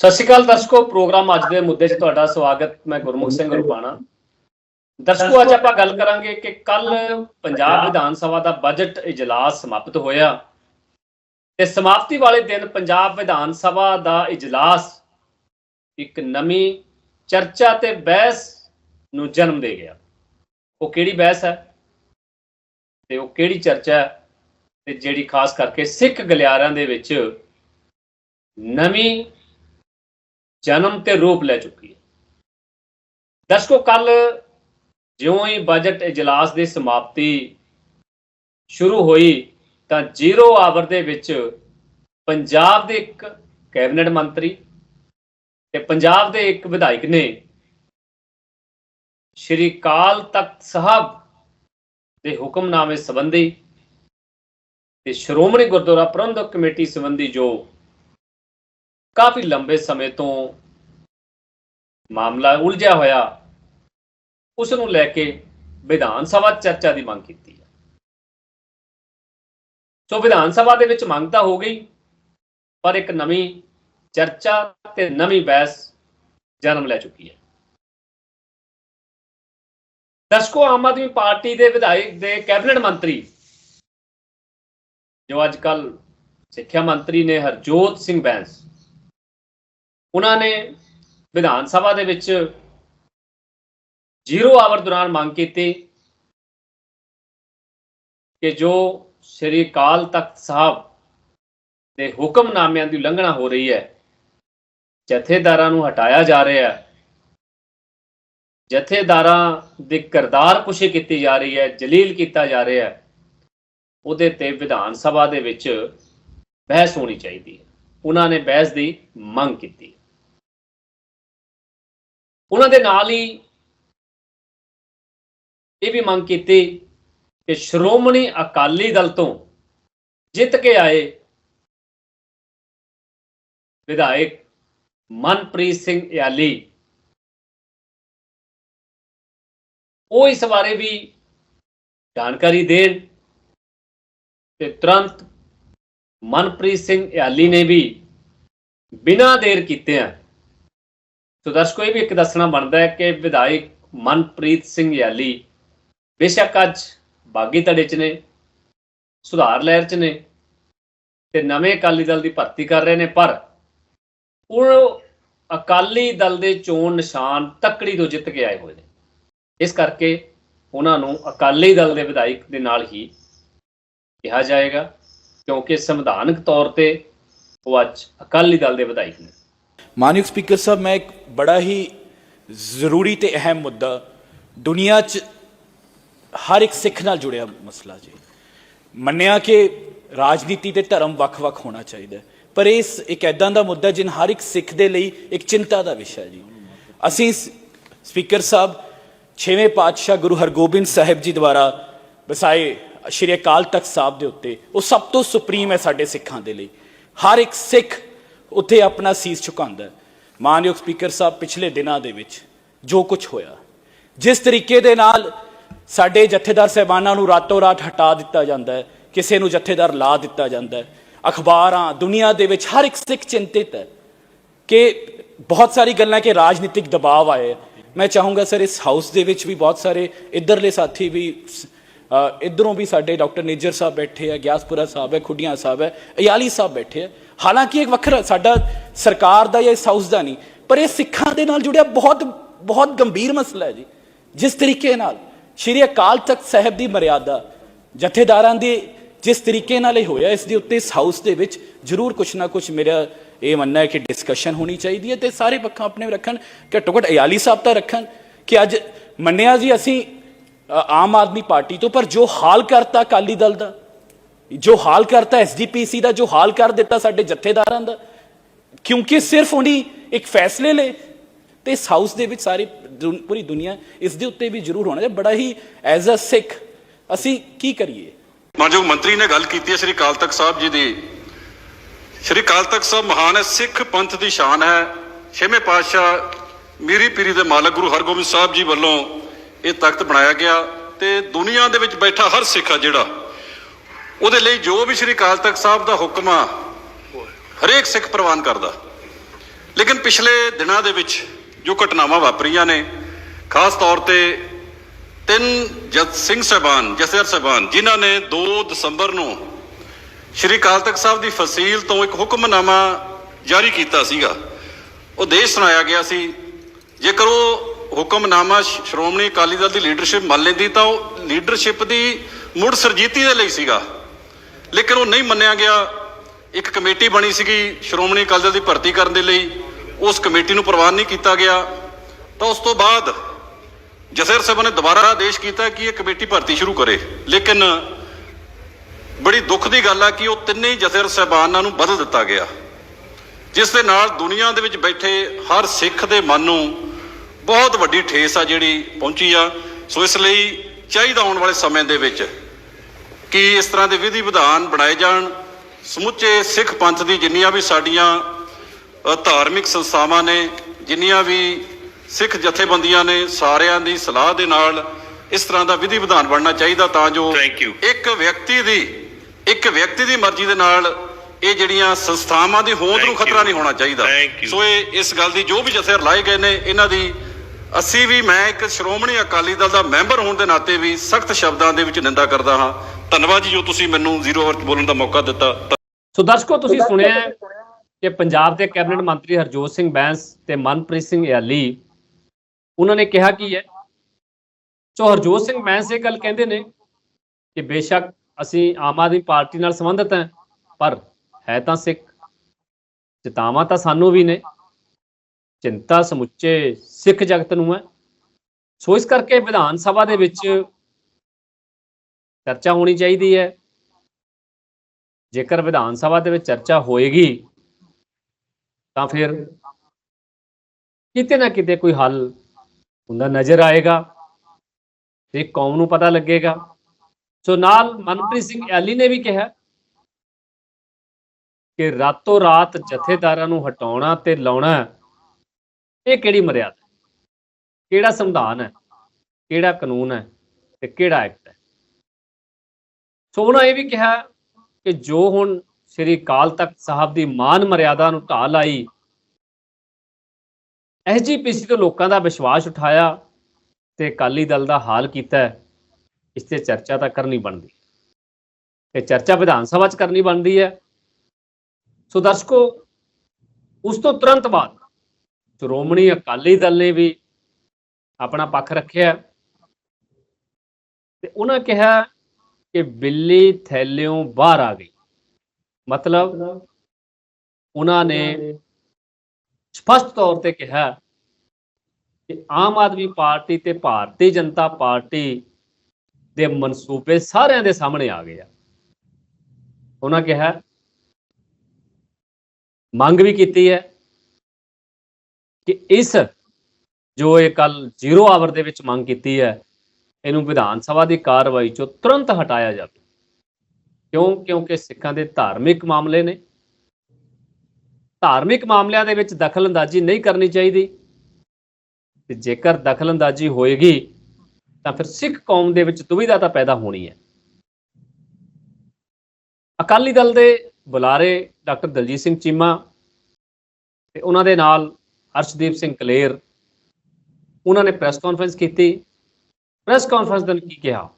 ਸਤਿ ਸ਼੍ਰੀ ਅਕਾਲ ਦਰਸ਼ਕੋ ਪ੍ਰੋਗਰਾਮ ਅੱਜ ਦੇ ਮੁੱਦੇ 'ਚ ਤੁਹਾਡਾ ਸਵਾਗਤ। ਮੈਂ ਗੁਰਮੁਖ ਸਿੰਘ ਰੁਪਾਣਾ। ਦਰਸ਼ਕੋ ਅੱਜ ਆਪਾਂ ਗੱਲ ਕਰਾਂਗੇ ਕਿ ਕੱਲ ਪੰਜਾਬ ਵਿਧਾਨ ਸਭਾ ਦਾ ਬਜਟ ਇਜਲਾਸ ਸਮਾਪਤ ਹੋਇਆ। ਤੇ ਸਮਾਪਤੀ ਵਾਲੇ ਦਿਨ ਪੰਜਾਬ ਵਿਧਾਨ ਸਭਾ ਦਾ ਇਜਲਾਸ ਇੱਕ ਨਵੀਂ ਚਰਚਾ ਤੇ ਬਹਿਸ ਨੂੰ ਜਨਮ ਦੇ ਗਿਆ। ਉਹ ਕਿਹੜੀ ਬਹਿਸ ਹੈ? ਤੇ ਉਹ ਕਿਹੜੀ ਚਰਚਾ ਹੈ? ਤੇ ਜਿਹੜੀ ਖਾਸ ਕਰਕੇ ਸਿੱਖ ਗਲਿਆਰਿਆਂ ਦੇ ਵਿੱਚ ਨਵੀਂ ਜਨਮ ਤੇ ਰੂਪ ਲੈ ਚੁੱਕੀ ਹੈ। ਦਰਸ਼ਕੋ, ਕੱਲ ਜਿਉਂ ਹੀ ਬਜਟ ਇਜਲਾਸ ਦੀ ਸਮਾਪਤੀ ਸ਼ੁਰੂ ਹੋਈ, ਤਾਂ ਜ਼ੀਰੋ ਆਵਰ ਦੇ ਵਿੱਚ ਪੰਜਾਬ ਦੇ ਇੱਕ ਕੈਬਨਿਟ ਮੰਤਰੀ ਤੇ ਪੰਜਾਬ ਦੇ ਇੱਕ ਵਿਧਾਇਕ ਨੇ ਸ਼੍ਰੀ ਕਾਲ ਤਖਤ ਸਾਹਿਬ ਦੇ ਹੁਕਮਨਾਮੇ ਸੰਬੰਧੀ ਤੇ ਸ਼੍ਰੋਮਣੀ ਗੁਰਦੁਆਰਾ ਪ੍ਰਬੰਧਕ ਕਮੇਟੀ ਸੰਬੰਧੀ ਜੋ ਕਾਫੀ ਲੰਬੇ ਸਮੇਂ ਤੋਂ ਮਾਮਲਾ ਉਲਝਿਆ ਹੋਇਆ। ਉਸ ਨੂੰ ਲੈ ਕੇ ਵਿਧਾਨ ਸਭਾ ਚਰਚਾ ਦੀ ਮੰਗ ਕੀਤੀ ਹੈ। ਸੋ ਵਿਧਾਨ ਸਭਾ ਦੇ ਵਿੱਚ ਮੰਗ ਤਾਂ ਹੋ ਗਈ, ਪਰ ਇੱਕ ਨਵੀਂ ਚਰਚਾ ਤੇ ਨਵੀਂ ਬਹਿਸ ਜਨਮ ਲੈ ਚੁੱਕੀ ਹੈ। ਦਰਸ਼ਕੋ ਆਮ ਆਦਮੀ ਪਾਰਟੀ ਦੇ ਵਿਧਾਇਕ ਦੇ ਕੈਬਨਿਟ ਮੰਤਰੀ, ਜੋ ਅੱਜ ਕੱਲ ਸਿੱਖਿਆ ਮੰਤਰੀ ਨੇ ਹਰਜੋਤ ਸਿੰਘ ਬੈਂਸ ਉਹਨਾਂ ਨੇ ਵਿਧਾਨ ਸਭਾ ਦੇ ਵਿੱਚ ਜ਼ੀਰੋ ਆਵਰ ਦੌਰਾਨ ਮੰਗ ਕੀਤੀ ਕਿ ਜੋ ਸ੍ਰੀ ਕਾਲ ਤਖਤ ਸਾਹਿਬ ਦੇ ਹੁਕਮਨਾਮਿਆਂ ਦੀ ਉਲੰਘਣਾ ਹੋ ਰਹੀ ਹੈ, ਜਥੇਦਾਰਾਂ ਨੂੰ ਹਟਾਇਆ ਜਾ ਰਿਹਾ ਹੈ, ਜਥੇਦਾਰਾਂ ਦੀ ਕਿਰਦਾਰ ਕੁਸ਼ੀ ਕੀਤੀ ਜਾ ਰਹੀ ਹੈ, ਜਲੀਲ ਕੀਤਾ ਜਾ ਰਿਹਾ ਹੈ, ਉਹਦੇ ਤੇ ਵਿਧਾਨ ਸਭਾ ਦੇ ਵਿੱਚ ਬਹਿਸ ਹੋਣੀ ਚਾਹੀਦੀ ਹੈ। ਉਹਨਾਂ ਨੇ ਬਹਿਸ ਦੀ ਮੰਗ ਕੀਤੀ ਉਹਨਾਂ ਦੇ ਨਾਲ ਹੀ ਇਹ ਵੀ ਮੰਗ ਕੀਤੀ ਕਿ ਸ਼੍ਰੋਮਣੀ ਅਕਾਲੀ ਦਲ ਤੋਂ ਜਿੱਤ ਕੇ ਆਏ ਵਿਧਾਇਕ ਮਨਪ੍ਰੀਤ ਸਿੰਘ ਯਾਲੀ ਉਹ ਇਸ ਬਾਰੇ ਵੀ ਜਾਣਕਾਰੀ ਦੇਣ ਤੇ ਤੁਰੰਤ ਮਨਪ੍ਰੀਤ ਸਿੰਘ ਯਾਲੀ ਨੇ ਵੀ ਬਿਨਾਂ ਦੇਰ ਕੀਤੇ ਕੀਤਿਆਂ ਸੋ ਦਰਸ਼ਕੋ, ਇਹ ਵੀ ਇੱਕ ਦੱਸਣਾ ਬਣਦਾ ਹੈ ਕਿ ਵਿਧਾਇਕ ਮਨਪ੍ਰੀਤ ਸਿੰਘ ਯਾਲੀ ਬੇਸ਼ੱਕ ਅੱਜ ਬਾਗੀ ਧੜੇ 'ਚ ਨੇ, ਸੁਧਾਰ ਲਹਿਰ 'ਚ ਨੇ ਤੇ ਨਵੇਂ ਅਕਾਲੀ ਦਲ ਦੀ ਭਰਤੀ ਕਰ ਰਹੇ ਨੇ, ਪਰ ਉਹ ਅਕਾਲੀ ਦਲ ਦੇ ਚੋਣ ਨਿਸ਼ਾਨ ਤੱਕੜੀ ਤੋਂ ਜਿੱਤ ਕੇ ਆਏ ਹੋਏ ਨੇ। ਇਸ ਕਰਕੇ ਉਹਨਾਂ ਨੂੰ ਅਕਾਲੀ ਦਲ ਦੇ ਵਿਧਾਇਕ ਦੇ ਨਾਲ ਹੀ ਕਿਹਾ ਜਾਏਗਾ, ਕਿਉਂਕਿ ਸੰਵਿਧਾਨਕ ਤੌਰ ਤੇ ਉਹ ਅੱਜ ਅਕਾਲੀ ਦਲ ਦੇ ਵਿਧਾਇਕ ਨੇ। ਮਾਨਯੋਗ ਸਪੀਕਰ ਸਾਹਿਬ, ਮੈਂ ਇੱਕ ਬੜਾ ਹੀ ਜ਼ਰੂਰੀ ਤੇ ਅਹਿਮ ਮੁੱਦਾ ਦੁਨੀਆ 'ਚ ਹਰ ਇੱਕ ਸਿੱਖ ਨਾਲ ਜੁੜਿਆ ਮਸਲਾ ਜੀ। ਮੰਨਿਆ ਕਿ ਰਾਜਨੀਤੀ ਤੇ ਧਰਮ ਵੱਖ-ਵੱਖ ਹੋਣਾ ਚਾਹੀਦਾ ਪਰ ਇਸ ਇੱਕ ਐਦਾਂ ਦਾ ਮੁੱਦਾ ਜਿਨ ਹਰ ਇੱਕ ਸਿੱਖ ਦੇ ਲਈ ਇੱਕ ਚਿੰਤਾ ਦਾ ਵਿਸ਼ਾ ਜੀ। ਅਸੀਂ ਸ- ਸਪੀਕਰ ਸਾਹਿਬ, ਛੇਵੇਂ ਪਾਤਸ਼ਾਹ ਗੁਰੂ ਹਰਗੋਬਿੰਦ ਸਾਹਿਬ ਜੀ ਦੁਆਰਾ ਵਸਾਏ ਸ਼੍ਰੀ ਅਕਾਲ ਤਖਤ ਸਾਹਿਬ ਦੇ ਉੱਤੇ, ਉਹ ਸਭ ਤੋਂ ਸੁਪਰੀਮ ਹੈ ਸਾਡੇ ਸਿੱਖਾਂ ਦੇ ਲਈ। ਹਰ ਇੱਕ ਸਿੱਖ ਉੱਥੇ ਆਪਣਾ ਸੀਸ ਝੁਕਾਉਂਦਾ ਹੈ। ਮਾਨਯੋਗ ਸਪੀਕਰ ਸਾਹਿਬ, ਪਿਛਲੇ ਦਿਨਾਂ ਦੇ ਵਿੱਚ ਜੋ ਕੁਝ ਹੋਇਆ, ਜਿਸ ਤਰੀਕੇ ਦੇ ਨਾਲ ਸਾਡੇ ਜਥੇਦਾਰ ਸਹਿਬਾਨਾਂ ਨੂੰ ਰਾਤੋਂ ਰਾਤ ਹਟਾ ਦਿੱਤਾ ਜਾਂਦਾ ਹੈ, ਕਿਸੇ ਨੂੰ ਜਥੇਦਾਰ ਲਾ ਦਿੱਤਾ ਜਾਂਦਾ ਹੈ। ਅਖਬਾਰਾਂ, ਦੁਨੀਆ ਦੇ ਵਿੱਚ ਹਰ ਇੱਕ ਸਿੱਖ ਚਿੰਤਿਤ ਹੈ ਕਿ ਬਹੁਤ ਸਾਰੀ ਗੱਲਾਂ ਕਿ ਰਾਜਨੀਤਿਕ ਦਬਾਅ ਆਏ ਮੈਂ ਚਾਹੂੰਗਾ ਸਰ, ਇਸ ਹਾਊਸ ਦੇ ਵਿੱਚ ਵੀ ਬਹੁਤ ਸਾਰੇ ਇਧਰਲੇ ਸਾਥੀ ਵੀ ਇੱਧਰੋਂ ਵੀ ਸਾਡੇ ਡਾਕਟਰ ਨੇਜਰ ਸਾਹਿਬ ਬੈਠੇ ਆ, ਗਿਆਸਪੁਰਾ ਸਾਹਿਬ ਹੈ, ਖੁੱਡੀਆਂ ਸਾਹਿਬ ਹੈ, ਅਯਾਲੀ ਸਾਹਿਬ ਬੈਠੇ ਆ। ਹਾਲਾਂਕਿ ਇੱਕ ਵੱਖਰਾ, ਸਾਡਾ ਸਰਕਾਰ ਦਾ ਜਾਂ ਇਸ ਹਾਊਸ ਦਾ ਨਹੀਂ, ਪਰ ਇਹ ਸਿੱਖਾਂ ਦੇ ਨਾਲ ਜੁੜਿਆ ਬਹੁਤ ਬਹੁਤ ਗੰਭੀਰ ਮਸਲਾ ਹੈ ਜੀ। ਜਿਸ ਤਰੀਕੇ ਨਾਲ ਸ਼੍ਰੀ ਅਕਾਲ ਤਖਤ ਸਾਹਿਬ ਦੀ ਮਰਿਆਦਾ ਜਥੇਦਾਰਾਂ ਦੀ ਜਿਸ ਤਰੀਕੇ ਨਾਲ ਇਹ ਹੋਇਆ, ਇਸ ਦੇ ਉੱਤੇ ਇਸ ਹਾਊਸ ਦੇ ਵਿੱਚ ਜ਼ਰੂਰ ਕੁਛ ਨਾ ਕੁਛ ਮੇਰਾ ਇਹ ਮੰਨਣਾ ਹੈ ਕਿ ਡਿਸਕਸ਼ਨ ਹੋਣੀ ਚਾਹੀਦੀ ਹੈ ਤੇ ਸਾਰੇ ਪੱਖਾਂ ਆਪਣੇ ਰੱਖਣ, ਘੱਟੋ ਘੱਟ ਅਯਾਲੀ ਸਾਹਿਬ ਤਾਂ ਰੱਖਣ ਕਿ ਅੱਜ ਮੰਨਿਆ ਜੀ ਅਸੀਂ ਆਮ ਆਦਮੀ ਪਾਰਟੀ ਤੋਂ, ਪਰ ਜੋ ਹਾਲ ਕਰਤਾ ਅਕਾਲੀ ਦਲ ਦਾ, ਜੋ ਹਾਲ ਕਰਤਾ ਐਸਜੀਪੀਸੀ ਦਾ, ਜੋ ਹਾਲ ਕਰ ਦਿੱਤਾ ਸਾਡੇ ਜਥੇਦਾਰਾਂ ਦਾ, ਕਿਉਂਕਿ ਸਿਰਫ ਉਹਨੀ ਇੱਕ ਫੈਸਲੇ ਲਏ, ਤੇ ਇਸ ਹਾਊਸ ਦੇ ਵਿੱਚ ਸਾਰੀ ਪੂਰੀ ਦੁਨੀਆ ਇਸ ਦੇ ਉੱਤੇ ਵੀ ਜ਼ਰੂਰ ਹੋਣਾ ਚਾਹੀਦਾ ਬੜਾ ਹੀ ਐਜ਼ ਅ ਸਿੱਖ, ਅਸੀਂ ਕੀ ਕਰੀਏ? ਮਾਨਯੋਗ ਮੰਤਰੀ ਨੇ ਗੱਲ ਕੀਤੀ ਹੈ, ਸ੍ਰੀ ਅਕਾਲ ਤਖਤ ਸਾਹਿਬ ਜੀ ਦੀ। ਸ੍ਰੀ ਅਕਾਲ ਤਖਤ ਸਾਹਿਬ ਮਹਾਨ ਹੈ, ਸਿੱਖ ਪੰਥ ਦੀ ਸ਼ਾਨ ਹੈ। ਛੇਵੇਂ ਪਾਤਸ਼ਾਹ ਮੀਰੀ ਪੀਰੀ ਦੇ ਮਾਲਕ ਗੁਰੂ ਹਰਗੋਬਿੰਦ ਸਾਹਿਬ ਜੀ ਵੱਲੋਂ ਇਹ ਤਖਤ ਬਣਾਇਆ ਗਿਆ ਤੇ ਦੁਨੀਆ ਦੇ ਵਿੱਚ ਬੈਠਾ ਹਰ ਸਿੱਖ ਆ ਜਿਹੜਾ। ਉਹਦੇ ਲਈ ਜੋ ਵੀ ਸ੍ਰੀ ਅਕਾਲ ਤਖਤ ਸਾਹਿਬ ਦਾ ਹੁਕਮ ਆ, ਹਰੇਕ ਸਿੱਖ ਪ੍ਰਵਾਨ ਕਰਦਾ। ਲੇਕਿਨ ਪਿਛਲੇ ਦਿਨਾਂ ਦੇ ਵਿੱਚ ਜੋ ਘਟਨਾਵਾਂ ਵਾਪਰੀਆਂ ਨੇ, ਖਾਸ ਤੌਰ ਤੇ ਤਿੰਨ ਜਤ ਸਿੰਘ ਸਾਹਿਬਾਨ ਜਸਰ ਸਾਹਿਬਾਨ, ਜਿਨ੍ਹਾਂ ਨੇ 2 ਦਸੰਬਰ ਨੂੰ ਸ਼੍ਰੀ ਅਕਾਲ ਤਖਤ ਸਾਹਿਬ ਦੀ ਫਸੀਲ ਤੋਂ ਇੱਕ ਹੁਕਮਨਾਮਾ ਜਾਰੀ ਕੀਤਾ ਸੀਗਾ। ਉਹ ਦੇਸ਼ ਸੁਣਾਇਆ ਗਿਆ ਸੀ। ਜੇਕਰ ਉਹ ਹੁਕਮਨਾਮਾ ਸ਼੍ਰੋਮਣੀ ਅਕਾਲੀ ਦਲ ਦੀ ਲੀਡਰਸ਼ਿਪ ਮੰਨ ਲੈਂਦੀ ਤਾਂ ਉਹ ਲੀਡਰਸ਼ਿਪ ਦੀ ਮੁੜ ਸਰਜੀਤੀ ਦੇ ਲਈ ਸੀਗਾ। ਲੇਕਿਨ ਉਹ ਨਹੀਂ ਮੰਨਿਆ ਗਿਆ। ਇੱਕ ਕਮੇਟੀ ਬਣੀ ਸੀਗੀ ਸ਼੍ਰੋਮਣੀ ਅਕਾਲੀ ਦਲ ਦੀ ਭਰਤੀ ਕਰਨ ਦੇ ਲਈ। ਉਸ ਕਮੇਟੀ ਨੂੰ ਪ੍ਰਵਾਨ ਨਹੀਂ ਕੀਤਾ ਗਿਆ। ਤਾਂ ਉਸ ਤੋਂ ਬਾਅਦ ਜਸੇਰ ਸਾਹਿਬ ਨੇ ਦੁਬਾਰਾ ਆਦੇਸ਼ ਕੀਤਾ ਕਿ ਇਹ ਕਮੇਟੀ ਭਰਤੀ ਸ਼ੁਰੂ ਕਰੇ। ਲੇਕਿਨ ਬੜੀ ਦੁੱਖ ਦੀ ਗੱਲ ਆ ਕਿ ਉਹ ਤਿੰਨੇ ਹੀ ਜਸੇਰ ਸਾਹਿਬਾਨਾਂ ਨੂੰ ਬਦਲ ਦਿੱਤਾ ਗਿਆ। ਜਿਸ ਦੇ ਨਾਲ ਦੁਨੀਆ ਦੇ ਵਿੱਚ ਬੈਠੇ ਹਰ ਸਿੱਖ ਦੇ ਮਨ ਨੂੰ ਬਹੁਤ ਵੱਡੀ ਠੇਸ ਆ ਜਿਹੜੀ ਪਹੁੰਚੀ ਆ ਸੋ ਇਸ ਲਈ ਚਾਹੀਦਾ ਆਉਣ ਵਾਲੇ ਸਮੇਂ ਦੇ ਵਿੱਚ ਕਿ ਇਸ ਤਰ੍ਹਾਂ ਦੇ ਵਿਧੀ ਵਿਧਾਨ ਬਣਾਏ ਜਾਣ ਸਮੁੱਚੇ ਸਿੱਖ ਪੰਥ ਦੀ ਜਿੰਨੀਆਂ ਵੀ ਸਾਡੀਆਂ ਧਾਰਮਿਕ ਸੰਸਥਾਵਾਂ ਨੇ ਜਿੰਨੀਆਂ ਵੀ ਸਿੱਖ ਜਥੇਬੰਦੀਆਂ ਨੇ ਸਾਰਿਆਂ ਦੀ ਸਲਾਹ ਦੇ ਨਾਲ ਇਸ ਤਰ੍ਹਾਂ ਦਾ ਵਿਧੀ ਵਿਧਾਨ ਬਣਨਾ ਚਾਹੀਦਾ ਤਾਂ ਜੋ. ਇੱਕ ਵਿਅਕਤੀ ਦੀ ਇੱਕ ਵਿਅਕਤੀ ਦੀ ਮਰਜ਼ੀ ਦੇ ਨਾਲ ਇਹ ਜਿਹੜੀਆਂ ਸੰਸਥਾਵਾਂ ਦੀ ਹੋਂਦ ਨੂੰ ਖਤਰਾ. ਨਹੀਂ ਹੋਣਾ ਚਾਹੀਦਾ. ਸੋ ਇਹ ਇਸ ਗੱਲ ਦੀ ਜੋ ਵੀ ਜਥੇਰ ਲਾਏ ਗਏ ਨੇ ਇਹਨਾਂ ਦੀ ਅਸੀਂ ਵੀ ਮੈਂ ਇੱਕ ਸ਼੍ਰੋਮਣੀ ਅਕਾਲੀ ਦਲ ਦਾ ਮੈਂਬਰ ਹੋਣ ਦੇ ਨਾਤੇ ਵੀ ਸਖਤ ਸ਼ਬਦਾਂ ਦੇ ਵਿੱਚ ਨਿੰਦਾ ਕਰਦਾ ਹਾਂ। ਧੰਨਵਾਦ ਜੀ ਜੋ ਤੁਸੀਂ ਮੈਨੂੰ ਜ਼ੀਰੋ ਆਵਰ 'ਚ ਬੋਲਣ ਦਾ ਮੌਕਾ ਦਿੱਤਾ। ਸੋ ਦਰਸ਼ਕੋ ਤੁਸੀਂ ਸੁਣਿਆ ਹੈ ਕਿ ਪੰਜਾਬ ਦੇ ਕੈਬਨਿਟ ਮੰਤਰੀ ਹਰਜੋਤ ਸਿੰਘ ਬੈਂਸ ਤੇ ਮਨਪ੍ਰੀਤ ਸਿੰਘ ਯਾਲੀ ਉਹਨਾਂ ਨੇ ਕਿਹਾ ਕੀ ਹੈ? ਸੋ ਹਰਜੋਤ ਸਿੰਘ ਬੈਂਸ ਇਹ ਗੱਲ ਕਹਿੰਦੇ ਨੇ ਕਿ ਬੇਸ਼ੱਕ ਅਸੀਂ ਆਮ ਆਦਮੀ ਪਾਰਟੀ ਨਾਲ ਸੰਬੰਧਿਤ ਹਾਂ ਪਰ ਹੈ ਤਾਂ ਸਿੱਖ ਚਿਤਾਵਾਂ ਤਾਂ ਸਾਨੂੰ ਵੀ ਨੇ। ਚਿੰਤਾ ਸਮੁੱਚੇ ਸਿੱਖ ਜਗਤ ਨੂੰ ਹੈ। ਸੋ ਇਸ ਕਰਕੇ ਵਿਧਾਨ ਸਭਾ ਦੇ ਵਿੱਚ ਚਰਚਾ ਹੋਣੀ ਚਾਹੀਦੀ ਹੈ। ਜੇਕਰ ਵਿਧਾਨ ਸਭਾ ਦੇ ਵਿੱਚ ਚਰਚਾ ਹੋਏਗੀ, ਤਾਂ ਫਿਰ ਕਿਤੇ ਨਾ ਕਿਤੇ ਕੋਈ ਹੱਲ ਹੁੰਦਾ ਨਜ਼ਰ ਆਏਗਾ ਤੇ ਕੌਮ ਨੂੰ ਪਤਾ ਲੱਗੇਗਾ। ਸੋ ਨਾਲ ਮਨਪ੍ਰੀਤ ਸਿੰਘ ਐਲੀ ਨੇ ਵੀ ਕਿਹਾ ਕਿ ਰਾਤੋਂ ਰਾਤ ਜਥੇਦਾਰਾਂ ਨੂੰ ਹਟਾਉਣਾ ਤੇ ਲਾਉਣਾ ਇਹ ਕਿਹੜੀ ਮਰਿਆਦਾ ਕਿਹੜਾ ਸੰਵਿਧਾਨ ਹੈ? ਕਿਹੜਾ ਕਾਨੂੰਨ ਹੈ? ਤੇ ਕਿਹੜਾ ਐਕਟ ਹੈ? ਸੋ ਉਹਨਾਂ ਇਹ ਵੀ ਕਿਹਾ ਕਿ ਜੋ ਹੁਣ ਸ੍ਰੀ ਅਕਾਲ ਤਖਤ ਸਾਹਿਬ ਦੀ ਮਾਨ ਮਰਿਆਦਾ ਨੂੰ ਢਾਹ ਲਾਈ ਐਸਜੀਪੀਸੀ ਤੋਂ ਲੋਕਾਂ ਦਾ ਵਿਸ਼ਵਾਸ ਉਠਾਇਆ ਤੇ ਅਕਾਲੀ ਦਲ ਦਾ ਹਾਲ ਕੀਤਾ ਇਸ ਤੇ ਚਰਚਾ ਤਾਂ ਕਰਨੀ ਬਣਦੀ ਤੇ ਚਰਚਾ ਵਿਧਾਨ ਸਭਾ 'ਚ ਕਰਨੀ ਬਣਦੀ ਹੈ। ਸੋ ਦਰਸ਼ਕੋ, ਉਸ ਤੋਂ ਤੁਰੰਤ ਬਾਅਦ ਸ਼੍ਰੋਮਣੀ ਅਕਾਲੀ ਦਲ ਨੇ ਵੀ ਆਪਣਾ ਪੱਖ ਰੱਖਿਆ। ਤੇ ਉਹਨਾਂ ਕਿਹਾ ਕਿ ਬਿੱਲੀ ਥੈਲਿਓਂ ਬਾਹਰ ਆ ਗਈ। ਮਤਲਬ ਉਹਨਾਂ ਨੇ ਸਪਸ਼ਟ ਤੌਰ ਤੇ ਕਿਹਾ ਕਿ ਆਮ ਆਦਮੀ ਪਾਰਟੀ ਤੇ ਭਾਰਤੀ ਜਨਤਾ ਪਾਰਟੀ ਦੇ ਮਨਸੂਬੇ ਸਾਰਿਆਂ ਦੇ ਸਾਹਮਣੇ ਆ ਗਏ ਆ। ਉਹਨਾਂ ਕਿਹਾ, ਮੰਗ ਵੀ ਕੀਤੀ ਹੈ। ਕਿ ਇਸ ਜੋ ਇਹ ਕੱਲ ਜ਼ੀਰੋ ਆਵਰ ਦੇ ਵਿੱਚ ਮੰਗ ਕੀਤੀ ਹੈ, ਇਹਨੂੰ ਵਿਧਾਨ ਸਭਾ ਦੀ ਕਾਰਵਾਈ ਚੋਂ ਤੁਰੰਤ ਹਟਾਇਆ ਜਾਵੇ। ਕਿਉਂ? ਕਿਉਂਕਿ ਸਿੱਖਾਂ ਦੇ ਧਾਰਮਿਕ ਮਾਮਲੇ ਨੇ। ਧਾਰਮਿਕ ਮਾਮਲਿਆਂ ਦੇ ਵਿੱਚ ਦਖਲਅੰਦਾਜ਼ੀ ਨਹੀਂ ਕਰਨੀ ਚਾਹੀਦੀ। ਤੇ ਜੇਕਰ ਦਖਲਅੰਦਾਜ਼ੀ ਹੋਏਗੀ, ਤਾਂ ਫਿਰ ਸਿੱਖ ਕੌਮ ਦੇ ਵਿੱਚ ਦੁਵਿਧਾ ਤਾਂ ਪੈਦਾ ਹੋਣੀ ਹੈ। ਅਕਾਲੀ ਦਲ ਦੇ ਬੁਲਾਰੇ ਡਾਕਟਰ ਦਲਜੀਤ ਸਿੰਘ ਚੀਮਾ ਤੇ ਉਹਨਾਂ ਦੇ ਨਾਲ ਅਰਸ਼ਦੀਪ ਸਿੰਘ ਕਲੇਰ, ਉਹਨਾਂ ਨੇ ਪ੍ਰੈਸ ਕਾਨਫਰੰਸ ਕੀਤੀ। ਪ੍ਰੈਸ ਕਾਨਫਰੰਸ ਦੇ ਕੀ ਕਿਹਾ?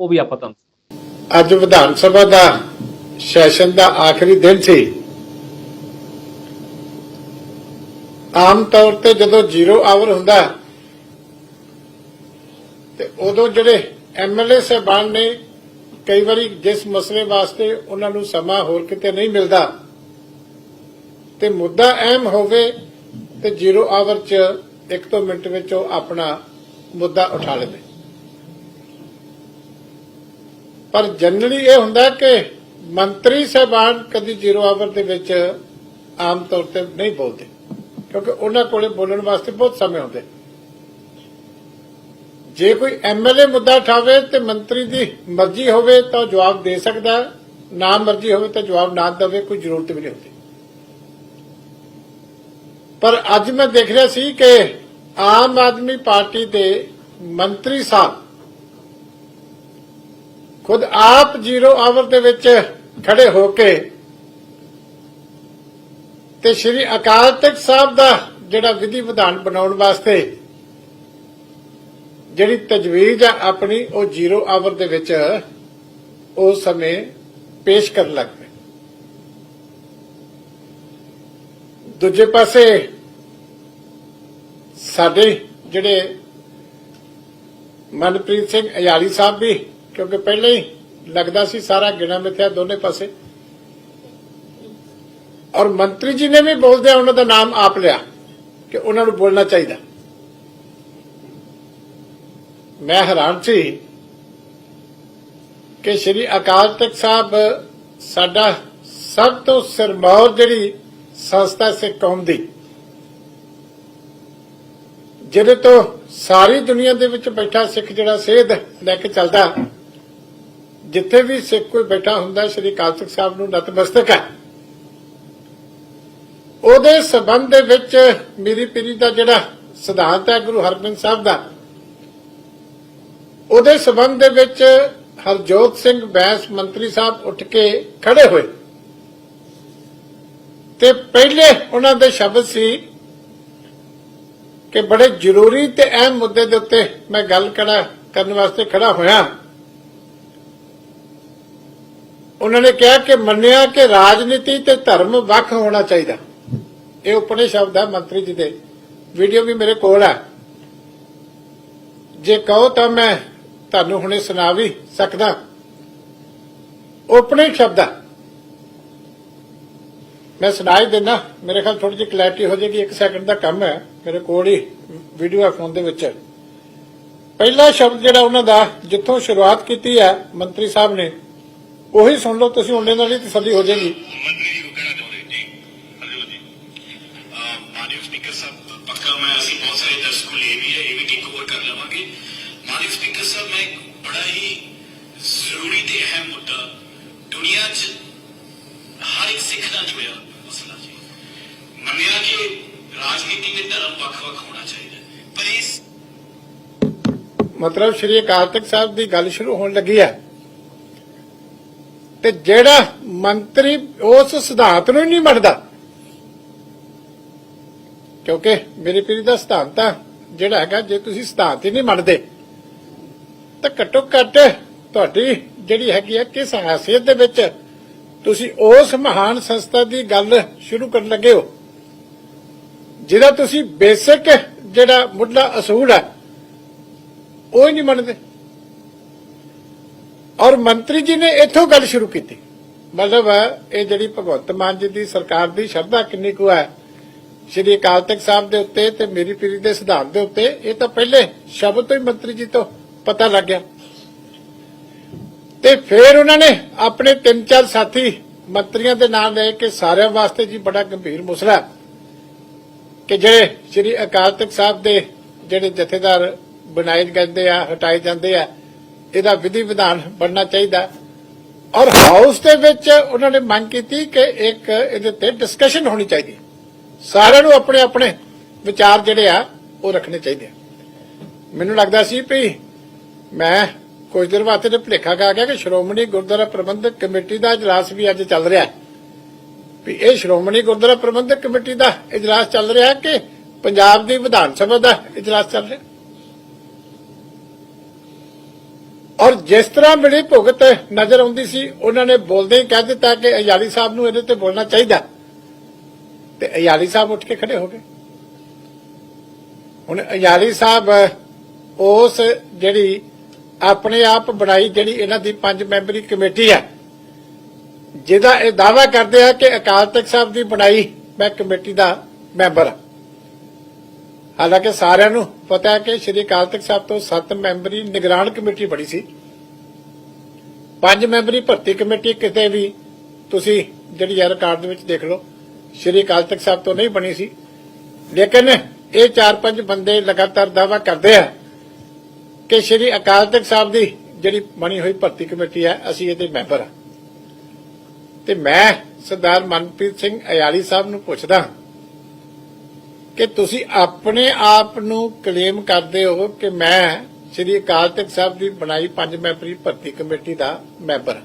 ਉਹ ਵੀ ਆਪਾਂ ਤੁਹਾਨੂੰ ਅੱਜ ਵਿਧਾਨ ਸਭਾ ਦਾ ਸੈਸ਼ਨ ਦਾ ਆਖਰੀ ਦਿਨ ਸੀ। ਆਮ ਤੌਰ ਤੇ ਜਦੋਂ ਜ਼ੀਰੋ ਆਵਰ ਹੁੰਦਾ, ਤੇ ਉਦੋਂ ਜਿਹੜੇ ਐਮਐਲਏ ਸਾਹਿਬਾਨ ਨੇ, ਕਈ ਵਾਰੀ ਜਿਸ ਮਸਲੇ ਵਾਸਤੇ ਉਹਨਾਂ ਨੂੰ ਸਮਾਂ ਹੋਰ ਕਿਤੇ ਨਹੀਂ ਮਿਲਦਾ, ਤੇ ਮੁੱਦਾ ਅਹਿਮ ਹੋਵੇ ਤੇ ਜ਼ੀਰੋ ਆਵਰ ਚ ਇੱਕ ਦੋ ਮਿੰਟ ਵਿੱਚ ਉਹ ਆਪਣਾ ਮੁੱਦਾ ਉਠਾ ਲੈਂਦੇ। ਪਰ ਜਨਰਲੀ ਇਹ ਹੁੰਦਾ ਕਿ ਮੰਤਰੀ ਸਾਹਿਬਾਨ ਕਦੀ ਜ਼ੀਰੋ ਆਵਰ ਦੇ ਵਿੱਚ ਆਮ ਤੌਰ ਤੇ ਨਹੀਂ ਬੋਲਦੇ, ਕਿਉਂਕਿ ਉਹਨਾਂ ਕੋਲੇ ਬੋਲਣ ਵਾਸਤੇ ਬਹੁਤ ਸਮੇਂ ਹੁੰਦੇ। ਜੇ ਕੋਈ ਐਮਐਲਏ ਮੁੱਦਾ ਉਠਾਵੇ ਤੇ ਮੰਤਰੀ ਦੀ ਮਰਜ਼ੀ ਹੋਵੇ ਤਾਂ ਉਹ ਜਵਾਬ ਦੇ ਸਕਦਾ ਨਾ ਮਰਜ਼ੀ ਹੋਵੇ ਤਾਂ ਜਵਾਬ ਨਾ ਦੇਵੇ, ਕੋਈ ਜ਼ਰੂਰਤ ਵੀ ਨਹੀਂ ਹੁੰਦੀ। ਪਰ ਅੱਜ ਮੈਂ ਦੇਖ ਰਿਹਾ ਸੀ ਕਿ ਆਮ ਆਦਮੀ ਪਾਰਟੀ ਦੇ ਮੰਤਰੀ ਸਾਹਿਬ ਖੁਦ ਆਪ ਜ਼ੀਰੋ ਆਵਰ ਦੇ ਵਿੱਚ ਖੜੇ ਹੋ ਕੇ ਤੇ ਸ੍ਰੀ ਅਕਾਲ ਤਖਤ ਸਾਹਿਬ ਦਾ ਜਿਹੜਾ ਵਿਧੀ ਵਿਧਾਨ ਬਣਾਉਣ ਵਾਸਤੇ ਜਿਹੜੀ ਤਜਵੀਜ਼ ਆ ਆਪਣੀ, ਉਹ ਜ਼ੀਰੋ ਆਵਰ ਦੇ ਵਿੱਚ ਉਸ ਸਮੇਂ ਪੇਸ਼ ਕਰਨ ਲੱਗ ਦੂਜੇ ਪਾਸੇ ਸਾਡੇ ਜਿਹੜੇ ਮਨਪ੍ਰੀਤ ਸਿੰਘ ਅਯਾਲੀ ਸਾਹਿਬ ਵੀ, ਕਿਉਂਕਿ ਪਹਿਲਾਂ ਹੀ ਲੱਗਦਾ ਸੀ ਸਾਰਾ ਗਿਣਾ ਮਿਥਿਆ ਦੋਨੇ ਪਾਸੇ। ਔਰ ਮੰਤਰੀ ਜੀ ਨੇ ਵੀ ਬੋਲਦਿਆਂ ਉਹਨਾਂ ਦਾ ਨਾਮ ਆਪ ਲਿਆ ਕਿ ਉਹਨਾਂ ਨੂੰ ਬੋਲਣਾ ਚਾਹੀਦਾ। ਮੈਂ ਹੈਰਾਨ ਸੀ ਕਿ ਸ਼੍ਰੀ ਅਕਾਲ ਤਖਤ ਸਾਹਿਬ ਸਾਡਾ ਸਭ ਤੋਂ ਸਿਰਮੌਰ ਜਿਹੜੀ ਸੰਸਥਾ ਸਿੱਖ ਕੌਮ ਦੀ। ਜਿਹਦੇ ਤੋਂ ਸਾਰੀ ਦੁਨੀਆ ਦੇ ਵਿੱਚ ਬੈਠਾ ਸਿੱਖ ਜਿਹੜਾ ਸੇਧ ਲੈ ਕੇ ਚੱਲਦਾ, ਜਿੱਥੇ ਵੀ ਸਿੱਖ ਕੋਈ ਬੈਠਾ ਹੁੰਦਾ, ਸ਼੍ਰੀ ਅਕਾਲ ਤਖਤ ਸਾਹਿਬ ਨੂੰ ਨਤਮਸਤਕ ਹੈ। ਉਹਦੇ ਸਬੰਧ ਦੇ ਵਿੱਚ ਮੇਰੀ ਪੀਰੀ ਦਾ ਜਿਹੜਾ ਸਿਧਾਂਤ ਹੈ, ਗੁਰੂ ਹਰਗੋਬਿੰਦ ਸਾਹਿਬ ਦਾ, ਉਹਦੇ ਸਬੰਧ ਦੇ ਵਿੱਚ ਹਰਜੋਤ ਸਿੰਘ ਬੈਂਸ ਮੰਤਰੀ ਸਾਹਿਬ ਉੱਠ ਕੇ ਖੜੇ ਹੋਏ। ਤੇ ਪਹਿਲੇ ਉਹਨਾਂ ਦੇ ਸ਼ਬਦ ਸੀ ਕਿ ਬੜੇ ਜ਼ਰੂਰੀ ਤੇ ਅਹਿਮ ਮੁੱਦੇ ਦੇ ਉੱਤੇ ਮੈਂ ਗੱਲ ਕਰਾ ਕਰਨ ਵਾਸਤੇ ਖੜਾ ਹੋਇਆ। ਉਹਨਾਂ ਨੇ ਕਿਹਾ ਕਿ ਮੰਨਿਆ ਕਿ ਰਾਜਨੀਤੀ ਤੇ ਧਰਮ ਵੱਖ ਹੋਣਾ ਚਾਹੀਦਾ। ਇਹ ਉਪਨੇ ਸ਼ਬਦ ਹੈ ਮੰਤਰੀ ਜੀ ਦੇ। ਵੀਡੀਓ ਵੀ ਮੇਰੇ ਕੋਲ ਹੈ ਜੇ ਕਹੋ ਤਾਂ ਮੈਂ ਤੁਹਾਨੂੰ ਹੁਣੇ ਸੁਣਾ ਵੀ ਸਕਦਾ। ਉਪਨੇ ਸ਼ਬਦ ਹੈ ਮੈਂ ਸੁਣਾਈ ਦਿੰਦਾ ਮੇਰੇ ਖਿਆਲ ਥੋੜੀ ਜਿਹੀ ਕਲੈਰਿਟੀ ਹੋ ਜਾਏਗੀ 1 ਸੈਕਿੰਡ ਦਾ ਕੰਮ ਹੈ, ਮੇਰੇ ਕੋਲ ਹੀ ਵੀਡੀਓ ਹੈ ਫੋਨ ਦੇ ਵਿੱਚ। ਪਹਿਲਾ ਸ਼ਬਦ ਜਿਹੜਾ ਉਹਨਾਂ ਦਾ, ਜਿੱਥੋਂ ਸ਼ੁਰੂਆਤ ਕੀਤੀ ਹੈ, ਮੰਤਰੀ ਸਾਹਿਬ ਨੇ, ਉਹੀ ਸੁਣ ਲਓ, ਤੁਸੀਂ ਉਹਨੇ ਨਾਲ ਹੀ ਤਸੱਲੀ ਹੋ ਜਾਏਗੀ। ਮੰਤਰੀ ਨੂੰ ਕਹਿਣਾ ਚਾਹੁੰਦੇ ਜੀ, ਹਲੋ ਜੀ। ਮਾਨਯੋਗ ਸਪੀਕਰ ਸਾਹਿਬ, ਪੱਕਾ ਮੈਂ, ਅਸੀਂ ਬਹੁਤ ਸਾਰੇ ਦਰਸ਼ਕੋ ਲਈ ਵੀ ਹੈ, ਇਹ ਵੀ ਟੇਕ ਓਵਰ ਕਰ ਲਵਾਂਗੇ। ਮਾਨਯੋਗ ਸਪੀਕਰ ਸਾਹਿਬ, ਮੈਂ ਬੜਾ ਹੀ ਜ਼ਰੂਰੀ ਤੇ ਅਹਿਮ ਮੁੱਦਾ, ਦੁਨੀਆ 'ਚ ਹਰ ਇੱਕ ਸਿੱਖ ਨਾਲ ਜੁੜਿਆ ਮੰਨਿਆ ਕਿ ਰਾਜਨੀਤੀ ਤੇ ਧਰਮ ਵੱਖ-ਵੱਖ ਹੋਣਾ ਚਾਹੀਦਾ ਪਰ ਇਸ ਮਤਲਬ ਸ਼੍ਰੀ ਅਕਾਲ ਤਖਤ ਸਾਹਿਬ ਦੀ ਗੱਲ ਸ਼ੁਰੂ ਹੋਣ ਲੱਗੀ ਹੈ। ਤੇ ਜਿਹੜਾ ਮੰਤਰੀ ਉਸ ਸਿਧਾਂਤ ਨੂੰ ਨਹੀਂ ਮੰਨਦਾ। ਕਿਉਂਕਿ ਮੇਰੀ ਪੀਰੀ ਦਾ ਸਿਧਾਂਤ ਆ, ਜਿਹੜਾ ਹੈਗਾ ਜੇ ਤੁਸੀਂ ਸਿਧਾਂਤ ਹੀ ਨਹੀਂ ਮੰਨਦੇ, ਤਾਂ ਘੱਟੋ ਘੱਟ ਤੁਹਾਡੀ ਜਿਹੜੀ ਹੈਗੀ ਹੈ ਕਿਸ ਹਾਸੀਅਤ ਦੇ ਵਿੱਚ ਤੁਸੀਂ ਉਸ ਮਹਾਨ ਸੰਸਥਾ ਦੀ ਗੱਲ ਸ਼ੁਰੂ ਕਰਨ ਲੱਗੇ ਹੋ। ਜਿਹਦਾ ਤੁਸੀਂ ਬੇਸਿਕ ਜਿਹੜਾ ਮੁੱਢਲਾ ਅਸੂਲ ਹੈ, ਉਹ ਹੀ ਨਹੀਂ ਮੰਨਦੇ। ਔਰ ਮੰਤਰੀ ਜੀ ਨੇ ਇੱਥੋਂ ਗੱਲ ਸ਼ੁਰੂ ਕੀਤੀ। ਮਤਲਬ ਇਹ ਜਿਹੜੀ ਭਗਵੰਤ ਮਾਨ ਜੀ ਦੀ ਸਰਕਾਰ ਦੀ ਸ਼ਰਧਾ ਕਿੰਨੀ ਕੁ ਹੈ, ਸ਼੍ਰੀ ਅਕਾਲ ਤਖਤ ਸਾਹਿਬ ਦੇ ਉੱਤੇ ਤੇ ਮੇਰੀ ਪੀਰੀ ਦੇ ਸਿਧਾਂਤ ਦੇ ਉੱਤੇ, ਇਹ ਤਾਂ ਪਹਿਲੇ ਸ਼ਬਦ ਤੋਂ ਹੀ ਮੰਤਰੀ ਜੀ ਤੋਂ ਪਤਾ ਲੱਗ ਗਿਆ। ਤੇ ਫਿਰ ਉਹਨਾਂ ਨੇ ਆਪਣੇ ਤਿੰਨ ਚਾਰ ਸਾਥੀ ਮੰਤਰੀਆਂ ਦੇ ਨਾਮ ਲੈ ਕੇ ਸਾਰਿਆਂ ਵਾਸਤੇ ਜੀ ਬੜਾ ਗੰਭੀਰ ਮਸਲਾ ਹੈ। ਕਿ ਜਿਹੜੇ ਸ਼੍ਰੀ ਅਕਾਲ ਤਖਤ ਸਾਹਿਬ ਦੇ ਜਿਹੜੇ ਜਥੇਦਾਰ ਬਣਾਏ ਜਾਂਦੇ ਆ, ਹਟਾਏ ਜਾਂਦੇ ਆ, ਇਹਦਾ ਵਿਧੀ ਵਿਧਾਨ ਬਣਨਾ ਚਾਹੀਦਾ। ਔਰ ਹਾਊਸ ਦੇ ਵਿੱਚ ਉਹਨਾਂ ਨੇ ਮੰਗ ਕੀਤੀ ਕਿ ਇੱਕ ਇਹਦੇ ਤੇ ਡਿਸਕਸ਼ਨ ਹੋਣੀ ਚਾਹੀਦੀ। ਸਾਰਿਆਂ ਨੂੰ ਆਪਣੇ ਆਪਣੇ ਵਿਚਾਰ ਜਿਹੜੇ ਆ, ਉਹ ਰੱਖਣੇ ਚਾਹੀਦੇ ਮੈਨੂੰ ਲੱਗਦਾ ਸੀ ਵੀ ਮੈਂ ਕੁਝ ਦਿਨ ਵਾਸਤੇ ਤੇ ਭੁਲੇਖਾ ਖਾ ਗਿਆ ਕਿ ਸ਼੍ਰੋਮਣੀ ਗੁਰਦੁਆਰਾ ਪ੍ਰਬੰਧਕ ਕਮੇਟੀ ਦਾ ਇਜਲਾਸ ਵੀ ਅੱਜ ਚੱਲ ਰਿਹਾ ਹੈ। ਵੀ ਇਹ ਸ਼੍ਰੋਮਣੀ ਗੁਰਦੁਆਰਾ ਪ੍ਰਬੰਧਕ ਕਮੇਟੀ ਦਾ ਇਜਲਾਸ ਚੱਲ ਰਿਹਾ ਕਿ ਪੰਜਾਬ ਦੀ ਵਿਧਾਨ ਸਭਾ ਦਾ ਇਜਲਾਸ ਚੱਲ ਰਿਹਾ ਔਰ ਜਿਸ ਤਰ੍ਹਾਂ ਮਿਲੀ ਭੁਗਤ ਨਜ਼ਰ ਆਉਂਦੀ ਸੀ, ਉਹਨਾਂ ਨੇ ਬੋਲਦੇ ਹੀ ਕਹਿ ਦਿੱਤਾ ਕਿ ਅਯਾਲੀ ਸਾਹਿਬ ਨੂੰ ਇਹਦੇ ਤੇ ਬੋਲਣਾ ਚਾਹੀਦਾ। ਤੇ ਅਯਾਲੀ ਸਾਹਿਬ ਉੱਠ ਕੇ ਖੜੇ ਹੋ ਗਏ। ਹੁਣ ਅਯਾਲੀ ਸਾਹਿਬ, ਉਸ ਜਿਹੜੀ ਆਪਣੇ ਆਪ ਬਣਾਈ ਜਿਹੜੀ ਇਹਨਾਂ ਦੀ ਪੰਜ ਮੈਂਬਰੀ ਕਮੇਟੀ ਹੈ ਜਿਹਦਾ ਇਹ ਦਾਅਵਾ ਕਰਦੇ ਆ ਕਿ ਅਕਾਲ ਤਖਤ ਸਾਹਿਬ ਦੀ ਬਣਾਈ ਮੈਂ ਕਮੇਟੀ ਦਾ ਮੈਂਬਰ ਹਾਂ। ਹਾਲਾਂਕਿ ਸਾਰਿਆਂ ਨੂੰ ਪਤਾ ਹੈ ਕਿ ਸ਼੍ਰੀ ਅਕਾਲ ਤਖਤ ਸਾਹਿਬ ਤੋਂ 7 ਮੈਂਬਰੀ ਨਿਗਰਾਨ ਕਮੇਟੀ ਬਣੀ ਸੀ। ਪੰਜ ਮੈਂਬਰੀ ਭਰਤੀ ਕਮੇਟੀ ਕਿਤੇ ਵੀ ਤੁਸੀਂ ਜਿਹੜੀ ਹੈ ਰਿਕਾਰਡ ਦੇ ਵਿੱਚ ਦੇਖ ਲਓ, ਸ਼੍ਰੀ ਅਕਾਲ ਤਖਤ ਸਾਹਿਬ ਤੋਂ ਨਹੀਂ ਬਣੀ ਸੀ। ਲੇਕਿਨ ਇਹ ਚਾਰ ਪੰਜ ਬੰਦੇ ਲਗਾਤਾਰ ਦਾਅਵਾ ਕਰਦੇ ਆ ਕਿ ਸ਼੍ਰੀ ਅਕਾਲ ਤਖਤ ਸਾਹਿਬ ਦੀ ਜਿਹੜੀ ਬਣੀ ਹੋਈ ਭਰਤੀ ਕਮੇਟੀ ਹੈ, ਅਸੀਂ ਇਹਦੇ ਮੈਂਬਰ ਹਾਂ। ਤੇ ਮੈਂ ਸਰਦਾਰ ਮਨਪ੍ਰੀਤ ਸਿੰਘ ਅਯਾਲੀ ਸਾਹਿਬ ਨੂੰ ਪੁੱਛਦਾ ਕਿ ਤੁਸੀਂ ਆਪਣੇ ਆਪ ਨੂੰ ਕਲੇਮ ਕਰਦੇ ਹੋ ਕਿ ਮੈਂ ਸ੍ਰੀ ਅਕਾਲ ਤਖਤ ਸਾਹਿਬ ਦੀ ਬਣਾਈ ਪੰਜ ਮੈਂਬਰੀ ਭਰਤੀ ਕਮੇਟੀ ਦਾ ਮੈਂਬਰ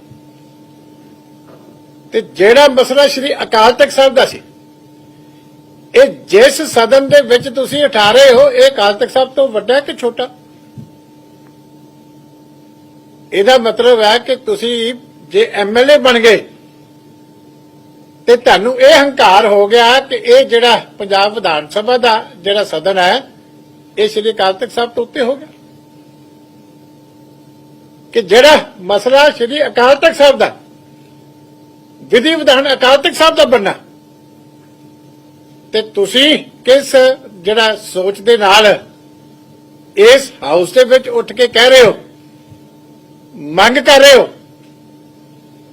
ਤੇ ਜਿਹੜਾ ਮਸਲਾ ਸ੍ਰੀ ਅਕਾਲ ਤਖਤ ਸਾਹਿਬ ਦਾ ਸੀ, ਇਹ ਜਿਸ ਸਦਨ ਦੇ ਵਿੱਚ ਤੁਸੀਂ ਉਠਾ ਰਹੇ ਹੋ, ਇਹ ਅਕਾਲ ਤਖਤ ਸਾਹਿਬ ਤੋਂ ਵੱਡਾ ਕਿ ਛੋਟਾ? ਇਹਦਾ ਮਤਲਬ ਹੈ ਕਿ ਤੁਸੀਂ ਜੇ ਐਮਐਲਏ ਬਣ ਗਏ ਤੇ ਤੁਹਾਨੂੰ ਇਹ ਹੰਕਾਰ ਹੋ ਗਿਆ ਕਿ ਇਹ ਜਿਹੜਾ ਪੰਜਾਬ ਵਿਧਾਨ ਸਭਾ ਦਾ ਜਿਹੜਾ ਸਦਨ ਹੈ, ਇਹ ਸ੍ਰੀ ਅਕਾਲ ਤਖਤ ਸਾਹਿਬ ਤੋਂ ਉੱਤੇ ਹੋ ਗਿਆ। ਕਿ ਜਿਹੜਾ ਮਸਲਾ ਸ੍ਰੀ ਅਕਾਲ ਤਖਤ ਸਾਹਿਬ ਦਾ, ਵਿਧੀ ਵਿਧਾਨ ਅਕਾਲ ਤਖਤ ਸਾਹਿਬ ਦਾ ਬਣਨਾ, ਤੇ ਤੁਸੀਂ ਕਿਸ ਜਿਹੜਾ ਸੋਚ ਦੇ ਨਾਲ ਇਸ ਹਾਊਸ ਦੇ ਵਿੱਚ ਉੱਠ ਕੇ ਕਹਿ ਰਹੇ ਹੋ, ਮੰਗ ਕਰ ਰਹੇ ਹੋ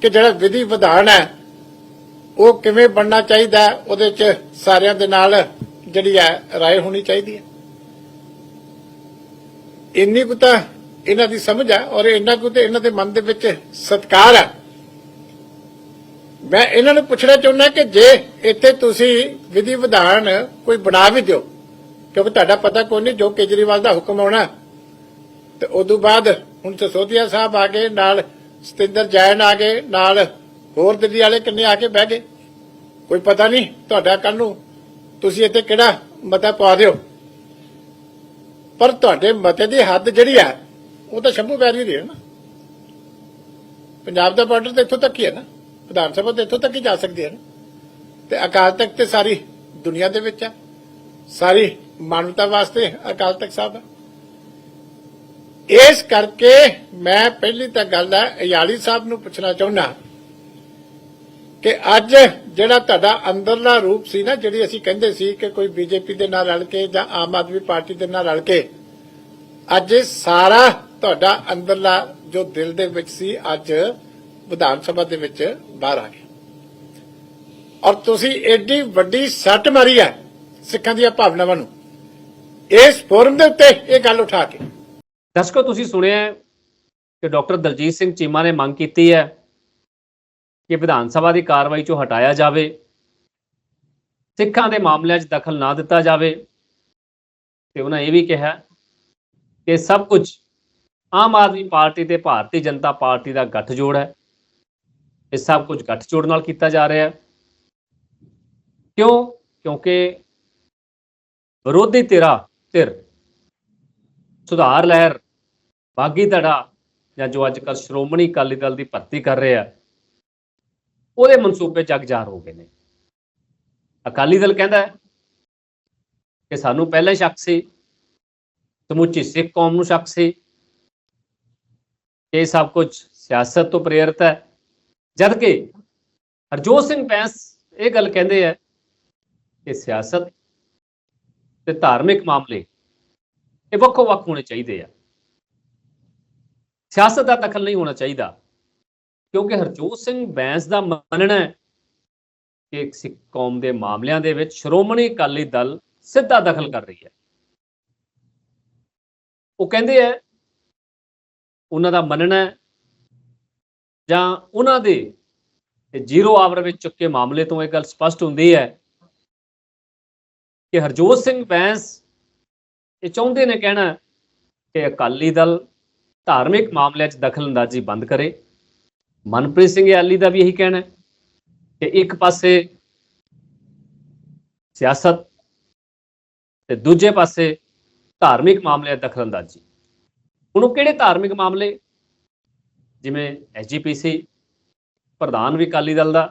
ਕਿ ਜਿਹੜਾ ਵਿਧੀ ਵਿਧਾਨ ਹੈ ਉਹ ਕਿਵੇਂ ਬਣਨਾ ਚਾਹੀਦਾ ਹੈ, ਉਹਦੇ ਚ ਸਾਰਿਆਂ ਦੇ ਨਾਲ ਜਿਹੜੀ ਹੈ رائے ਹੋਣੀ ਚਾਹੀਦੀ ਹੈ ਇੰਨੀ ਕੁ ਤਾਂ ਇਹਨਾਂ ਦੀ ਸਮਝ ਹੈ ਔਰ ਇੰਨਾ ਕੁ ਤੇ ਇਹਨਾਂ ਦੇ ਮਨ ਦੇ ਵਿੱਚ ਸਤਿਕਾਰ ਹੈ ਮੈਂ ਇਹਨਾਂ ਨੂੰ ਪੁੱਛਣਾ ਚਾਹੁੰਦਾ ਕਿ ਜੇ ਇੱਥੇ ਤੁਸੀਂ ਵਿਧੀ ਵਿਧਾਨ ਕੋਈ ਬਣਾ ਵੀ ਦਿਓ ਕਿਉਂਕਿ ਤੁਹਾਡਾ ਪਤਾ ਕੋਈ ਨਹੀਂ ਜੋ ਕੇਜਰੀਵਾਲ ਦਾ ਹੁਕਮ ਆਉਣਾ ਤੇ ਉਦੋਂ ਬਾਅਦ ਹੁਣ ਸਸੋਦੀਆ ਸਾਹਿਬ ਆ ਗਏ ਨਾਲ ਸਤਿੰਦਰ ਜੈਨ ਆ ਗਏ ਨਾਲ ਹੋਰ ਦਿੱਲੀ ਵਾਲੇ ਕਿੰਨੇ ਆ ਕੇ ਬਹਿ ਗਏ? ਕੋਈ ਪਤਾ ਨਹੀਂ, ਤੁਹਾਡਾ ਕੱਲ ਨੂੰ ਤੁਸੀਂ ਇੱਥੇ ਕਿਹੜਾ ਮਤਾ ਪਾ ਦਿਓ? ਪਰ ਤੁਹਾਡੇ ਮਤੇ ਦੀ ਹੱਦ ਜਿਹੜੀ ਆ, ਉਹ ਤਾਂ ਸ਼ੰਭੂ ਵੈਲੀ ਦੀ ਹੈ ਨਾ। ਪੰਜਾਬ ਦਾ ਬਾਰਡਰ ਤਾਂ ਇੱਥੋਂ ਤੱਕ ਹੀ ਹੈ ਨਾ। ਵਿਧਾਨ ਸਭਾ ਤੇ ਇੱਥੋਂ ਤੱਕ ਹੀ ਜਾ ਸਕਦੀ ਹੈ ਨਾ। ਤੇ ਅਕਾਲ ਤਖਤ ਤੇ ਸਾਰੀ ਦੁਨੀਆ ਦੇ ਵਿੱਚ ਆ। ਸਾਰੀ ਮਾਨਵਤਾ ਵਾਸਤੇ ਅਕਾਲ ਤਖਤ ਸਾਹਿਬ ਹੈ ਇਸ ਕਰਕੇ ਮੈਂ ਪਹਿਲੀ ਤਾਂ ਗੱਲ ਹੈ ਅਯਾਲੀ ਸਾਹਿਬ ਨੂੰ ਪੁੱਛਣਾ ਚਾਹੁੰਦਾ ਕਿ ਅੱਜ ਜਿਹੜਾ ਤੁਹਾਡਾ ਅੰਦਰਲਾ ਰੂਪ ਸੀ ਨਾ, ਜਿਹੜੀ ਅਸੀਂ ਕਹਿੰਦੇ ਸੀ ਕਿ ਕੋਈ ਬੀਜੇਪੀ ਦੇ ਨਾਲ ਰਲ ਕੇ ਜਾਂ ਆਮ ਆਦਮੀ ਪਾਰਟੀ ਦੇ ਨਾਲ ਰਲ ਕੇ, ਅੱਜ ਸਾਰਾ ਤੁਹਾਡਾ ਅੰਦਰਲਾ ਜੋ ਦਿਲ ਦੇ ਵਿੱਚ ਸੀ, ਅੱਜ ਵਿਧਾਨ ਸਭਾ ਦੇ ਵਿੱਚ ਬਾਹਰ ਆ ਗਿਆ। ਔਰ ਤੁਸੀਂ ਐਡੀ ਵੱਡੀ ਸੱਟ ਮਾਰੀ ਹੈ ਸਿੱਖਾਂ ਦੀਆਂ ਭਾਵਨਾਵਾਂ ਨੂੰ। ਇਸ ਫੋਰਮ ਦੇ ਉੱਤੇ ਇਹ ਗੱਲ ਉਠਾ ਕੇ। ਦਸਕੋ ਤੁਸੀਂ ਸੁਣਿਆ ਕਿ ਡਾਕਟਰ ਦਲਜੀਤ ਸਿੰਘ ਚੀਮਾ ਨੇ ਮੰਗ ਕੀਤੀ ਹੈ ਕਿ ਵਿਧਾਨ ਸਭਾ ਦੀ ਕਾਰਵਾਈ ਚੋਂ ਹਟਾਇਆ ਜਾਵੇ, ਸਿੱਖਾਂ ਦੇ ਮਾਮਲਿਆਂ 'ਚ ਦਖਲ ਨਾ ਦਿੱਤਾ ਜਾਵੇ। ਤੇ ਉਹਨਾਂ ਇਹ ਵੀ ਕਿਹਾ ਕਿ ਸਭ ਕੁਝ ਆਮ ਆਦਮੀ ਪਾਰਟੀ ਤੇ ਭਾਰਤੀ ਜਨਤਾ ਪਾਰਟੀ ਦਾ ਗੱਠਜੋੜ ਹੈ। ਇਹ ਸਭ ਕੁਝ ਗੱਠਜੋੜ ਨਾਲ ਕੀਤਾ ਜਾ ਰਿਹਾ ਹੈ। ਕਿਉਂ? ਕਿਉਂਕਿ ਵਿਰੋਧੀ ਧਿਰਾਂ ਧਿਰ, ਸੁਧਾਰ ਲਹਿਰ, ਬਾਗੀ ਧੜਾ ਜਾਂ ਜੋ ਅੱਜ ਕੱਲ੍ਹ ਸ਼੍ਰੋਮਣੀ ਅਕਾਲੀ ਦਲ ਦੀ ਭਰਤੀ ਕਰ ਰਿਹਾ ਉਹਦੇ ਮਨਸੂਬੇ ਜਗਜਾਰ ਹੋ ਗਏ ਨੇ। ਅਕਾਲੀ ਦਲ ਕਹਿੰਦਾ ਹੈ ਕਿ ਸਾਨੂੰ ਪਹਿਲਾਂ ਸ਼ੱਕ ਸੀ, ਸਮੁੱਚੀ ਸਿੱਖ ਕੌਮ ਨੂੰ ਸ਼ੱਕ ਸੀ। ਇਹ ਸਭ ਕੁਝ ਸਿਆਸਤ ਤੋਂ ਪ੍ਰੇਰਿਤ ਹੈ। ਜਦ ਕਿ ਹਰਜੋਤ ਸਿੰਘ ਬੈਂਸ ਇਹ ਗੱਲ ਕਹਿੰਦੇ ਆ ਕਿ ਸਿਆਸਤ ਤੇ ਧਾਰਮਿਕ ਮਾਮਲੇ ਇਹ ਵੱਖੋ ਵੱਖ ਹੋਣੇ ਚਾਹੀਦੇ ਆ। ਸਿਆਸਤ ਦਾ ਦਖਲ ਨਹੀਂ ਹੋਣਾ ਚਾਹੀਦਾ। ਕਿਉਂਕਿ ਹਰਜੋਤ ਸਿੰਘ ਬੈਂਸ ਦਾ ਮੰਨਣਾ ਹੈ ਕਿ ਸਿੱਖ ਕੌਮ ਦੇ ਮਾਮਲਿਆਂ ਦੇ ਵਿੱਚ ਸ਼੍ਰੋਮਣੀ ਅਕਾਲੀ ਦਲ ਸਿੱਧਾ ਦਖਲ ਕਰ ਰਹੀ ਹੈ। ਉਹ ਕਹਿੰਦੇ ਆ ਉਹਨਾਂ ਦਾ ਮੰਨਣਾ ਜਾਂ ਉਹਨਾਂ ਦੇ ਜ਼ੀਰੋ ਆਵਰ ਵਿੱਚ ਚੁੱਕੇ ਮਾਮਲੇ ਤੋਂ ਇਹ ਗੱਲ ਸਪਸ਼ਟ ਹੁੰਦੀ ਹੈ ਕਿ ਹਰਜੋਤ ਸਿੰਘ ਬੈਂਸ ਇਹ ਚਾਹੁੰਦੇ ਨੇ ਕਹਿਣਾ ਕਿ ਅਕਾਲੀ ਦਲ ਧਾਰਮਿਕ ਮਾਮਲਿਆਂ 'ਚ ਦਖਲ ਅੰਦਾਜ਼ੀ ਬੰਦ ਕਰੇ। ਮਨਪ੍ਰੀਤ ਸਿੰਘ ਯਾਲੀ ਦਾ ਵੀ ਇਹੀ ਕਹਿਣਾ ਹੈ ਕਿ ਇੱਕ ਪਾਸੇ ਸਿਆਸਤ ਤੇ ਦੂਜੇ ਪਾਸੇ ਧਾਰਮਿਕ ਮਾਮਲੇ ਦਖਲਅੰਦਾਜ਼ੀ। ਹੁਣ ਉਹ ਕਿਹੜੇ ਧਾਰਮਿਕ ਮਾਮਲੇ? ਜਿਵੇਂ ਐਸਜੀਪੀਸੀ ਪ੍ਰਧਾਨ ਵੀ ਅਕਾਲੀ ਦਲ ਦਾ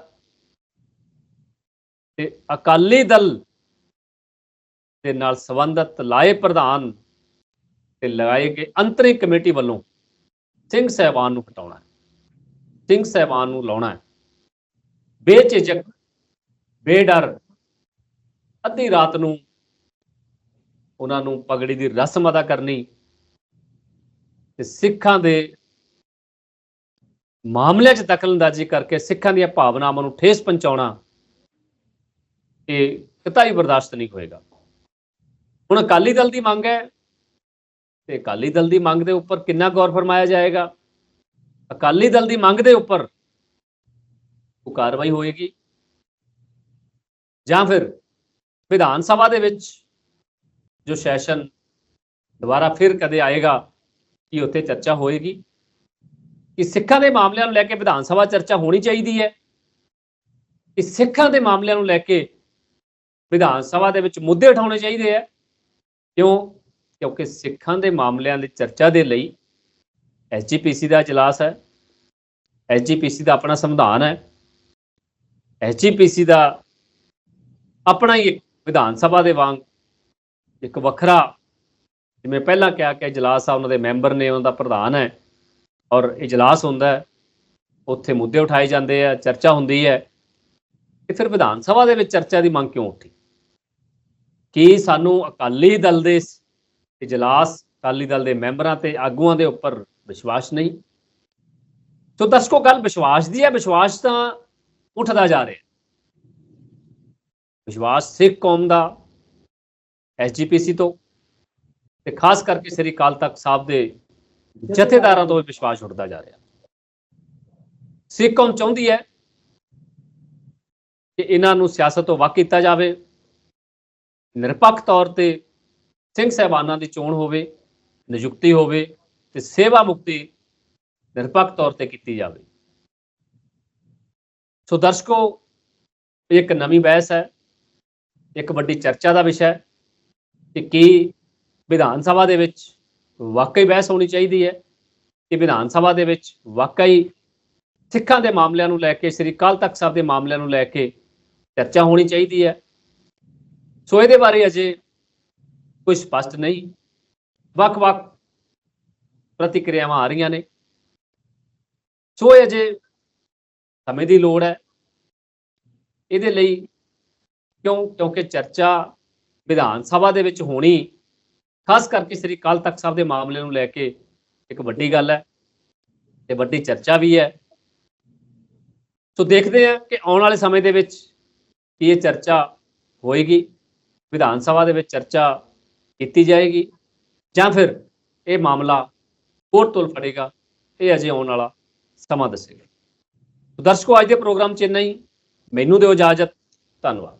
ਤੇ ਅਕਾਲੀ ਦਲ ਦੇ ਨਾਲ ਸੰਬੰਧਤ ਲਾਏ ਪ੍ਰਧਾਨ ਤੇ ਲਗਾਏ ਗਏ ਅੰਤਰਿਮ ਕਮੇਟੀ ਵੱਲੋਂ ਸਿੰਘ ਸਹਿਬਾਨ ਨੂੰ ਹਟਾਉਣਾ ਸਿੰਘ ਸਹਿਬਾਨ ਨੂੰ ਲਾਉਣਾ ਹੈ। ਬੇਝਿਜਕ, ਬੇਡਰ ਅੱਧੀ ਰਾਤ ਨੂੰ ਉਹਨਾਂ ਨੂੰ ਪਗੜੀ ਦੀ ਰਸਮ ਅਦਾ ਕਰਨੀ ਤੇ ਸਿੱਖਾਂ ਦੇ ਮਾਮਲਿਆਂ 'ਚ ਦਖਲਅੰਦਾਜ਼ੀ ਕਰਕੇ ਸਿੱਖਾਂ ਦੀਆਂ ਭਾਵਨਾਵਾਂ ਨੂੰ ਠੇਸ ਪਹੁੰਚਾਉਣਾ ਇਹ ਕਿਤਾਈ ਬਰਦਾਸ਼ਤ ਨਹੀਂ ਹੋਏਗਾ। ਹੁਣ ਅਕਾਲੀ ਦਲ ਦੀ ਮੰਗ ਹੈ ਤੇ ਅਕਾਲੀ ਦਲ ਦੀ ਮੰਗ ਦੇ ਉੱਪਰ ਕਿੰਨਾ ਗੌਰ ਫਰਮਾਇਆ ਜਾਏਗਾ? ਅਕਾਲੀ ਦਲ ਦੀ ਮੰਗ ਦੇ ਉੱਪਰ ਉਹ ਕਾਰਵਾਈ ਹੋਏਗੀ। ਜਾਂ ਫਿਰ ਵਿਧਾਨ ਸਭਾ ਦੇ ਵਿੱਚ ਜੋ ਸੈਸ਼ਨ ਦੁਬਾਰਾ ਫਿਰ ਕਦੇ ਆਏਗਾ ਕਿ ਉੱਥੇ ਚਰਚਾ ਹੋਏਗੀ। ਕਿ ਸਿੱਖਾਂ ਦੇ ਮਾਮਲਿਆਂ ਨੂੰ ਲੈ ਕੇ ਵਿਧਾਨ ਸਭਾ ਚਰਚਾ ਹੋਣੀ ਚਾਹੀਦੀ ਹੈ। ਕਿ ਸਿੱਖਾਂ ਦੇ ਮਾਮਲਿਆਂ ਨੂੰ ਲੈ ਕੇ ਵਿਧਾਨ ਸਭਾ ਦੇ ਵਿੱਚ ਮੁੱਦੇ ਉਠਾਉਣੇ ਚਾਹੀਦੇ ਆ ਕਿਉਂ? ਕਿਉਂਕਿ ਸਿੱਖਾਂ ਦੇ ਮਾਮਲਿਆਂ ਦੀ ਚਰਚਾ ਦੇ ਲਈ ਐਸਜੀਪੀਸੀ ਦਾ ਇਜਲਾਸ ਹੈ। ਐਸਜੀਪੀਸੀ ਦਾ ਆਪਣਾ ਸੰਵਿਧਾਨ ਹੈ। ਐਸਜੀਪੀਸੀ ਦਾ ਆਪਣਾ ਹੀ ਇੱਕ ਵਿਧਾਨ ਸਭਾ ਦੇ ਵਾਂਗ ਇੱਕ ਵੱਖਰਾ, ਜਿਵੇਂ ਪਹਿਲਾਂ ਕਿਹਾ ਕਿ ਇਜਲਾਸ ਆ, ਉਹਨਾਂ ਦੇ ਮੈਂਬਰ ਨੇ, ਉਹਨਾਂ ਦਾ ਪ੍ਰਧਾਨ ਹੈ ਔਰ ਇਜਲਾਸ ਹੁੰਦਾ ਉੱਥੇ ਮੁੱਦੇ ਉਠਾਏ ਜਾਂਦੇ ਆ, ਚਰਚਾ ਹੁੰਦੀ ਹੈ। ਤੇ ਫਿਰ ਵਿਧਾਨ ਸਭਾ ਦੇ ਵਿੱਚ ਚਰਚਾ ਦੀ ਮੰਗ ਕਿਉਂ ਉੱਠੀ? ਕੀ ਸਾਨੂੰ ਅਕਾਲੀ ਦਲ ਦੇ ਇਜਲਾਸ, ਅਕਾਲੀ ਦਲ ਦੇ ਮੈਂਬਰਾਂ ਤੇ ਆਗੂਆਂ ਦੇ ਉੱਪਰ ਵਿਸ਼ਵਾਸ ਨਹੀਂ। ਸੋ ਦਰਸ਼ਕੋ ਗੱਲ ਵਿਸ਼ਵਾਸ ਦੀ ਹੈ? ਵਿਸ਼ਵਾਸ ਤਾਂ ਉੱਠਦਾ ਜਾ ਰਿਹਾ। ਵਿਸ਼ਵਾਸ ਸਿੱਖ ਕੌਮ ਦਾ ਐਸਜੀਪੀਸੀ ਤੋਂ ਤੇ ਖਾਸ ਕਰਕੇ ਸ੍ਰੀ ਅਕਾਲ ਤਖਤ ਸਾਹਿਬ ਦੇ ਜਥੇਦਾਰਾਂ ਤੋਂ ਵੀ ਵਿਸ਼ਵਾਸ ਉੱਠਦਾ ਜਾ ਰਿਹਾ। ਸਿੱਖ ਕੌਮ ਚਾਹੁੰਦੀ ਹੈ ਕਿ ਇਹਨਾਂ ਨੂੰ ਸਿਆਸਤ ਤੋਂ ਵੱਖ ਕੀਤਾ ਜਾਵੇ। ਨਿਰਪੱਖ ਤੌਰ ਤੇ ਸਿੰਘ ਸਹਿਬਾਨਾਂ ਦੀ ਚੋਣ ਹੋਵੇ, ਨਿਯੁਕਤੀ ਹੋਵੇ ਤੇ ਸੇਵਾ ਮੁਕਤੀ ਨਿਰਪੱਖ ਤੌਰ ਤੇ ਕੀਤੀ ਜਾਵੇ। ਸੋ ਦਰਸ਼ਕੋ ਇੱਕ ਨਵੀਂ ਬਹਿਸ ਹੈ, ਇੱਕ ਵੱਡੀ ਚਰਚਾ ਦਾ ਵਿਸ਼ਾ ਹੈ ਕਿ ਕੀ ਵਿਧਾਨ ਸਭਾ ਦੇ ਵਿੱਚ ਵਾਕਈ ਬਹਿਸ ਹੋਣੀ ਚਾਹੀਦੀ ਹੈ, ਕਿ ਵਿਧਾਨ ਸਭਾ ਦੇ ਵਿੱਚ ਵਾਕਈ ਸਿੱਖਾਂ ਦੇ ਮਾਮਲਿਆਂ ਨੂੰ ਲੈ ਕੇ, ਸ੍ਰੀ ਅਕਾਲ ਤਖਤ ਸਾਹਿਬ ਦੇ ਮਾਮਲਿਆਂ ਨੂੰ ਲੈ ਕੇ ਚਰਚਾ ਹੋਣੀ ਚਾਹੀਦੀ ਹੈ। ਸੋ ਇਹਦੇ ਬਾਰੇ ਅਜੇ ਕੋਈ ਸਪਸ਼ਟ ਨਹੀਂ। ਵੱਖ-ਵੱਖ ਪ੍ਰਤੀਕਿਰਿਆਵਾਂ ਆ ਰਹੀਆਂ ਨੇ। ਸੋ ਇਹ ਅਜੇ ਸਮੇਂ ਦੀ ਲੋੜ ਹੈ। ਇਹਦੇ ਲਈ ਕਿਉਂ? ਕਿਉਂਕਿ ਚਰਚਾ ਵਿਧਾਨ ਸਭਾ ਦੇ ਵਿੱਚ ਹੋਣੀ, ਖਾਸ ਕਰਕੇ ਸ੍ਰੀ ਅਕਾਲ ਤਖਤ ਸਾਹਿਬ ਦੇ ਮਾਮਲੇ ਨੂੰ ਲੈ ਕੇ ਇੱਕ ਵੱਡੀ ਗੱਲ ਹੈ ਤੇ ਵੱਡੀ ਚਰਚਾ ਵੀ ਹੈ। ਸੋ ਦੇਖਦੇ ਹਾਂ ਕਿ ਆਉਣ ਵਾਲੇ ਸਮੇਂ ਦੇ ਵਿੱਚ ਕੀ ਇਹ ਚਰਚਾ ਹੋਏਗੀ। ਵਿਧਾਨ ਸਭਾ ਦੇ ਵਿੱਚ ਚਰਚਾ ਕੀਤੀ ਜਾਏਗੀ ਜਾਂ ਫਿਰ ਇਹ ਮਾਮਲਾ ਹੋਰ ਤੁਲ ਫੜੇਗਾ ਇਹ ਅਜੇ ਆਉਣ ਵਾਲਾ ਸਮਾਂ ਦੱਸੇਗਾ ਤੋ ਦਰਸ਼ਕੋ ਅੱਜ ਦੇ ਪ੍ਰੋਗਰਾਮ 'ਚ ਇੰਨਾ ਹੀ ਮੈਨੂੰ ਦਿਓ ਇਜਾਜ਼ਤ ਧੰਨਵਾਦ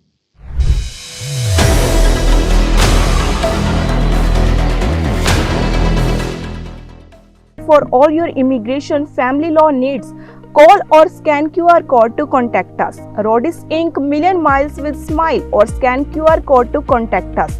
For all your immigration family law needs, call or scan QR code to contact us. Rodis Inc. Million Miles with Smile or scan QR code to contact us.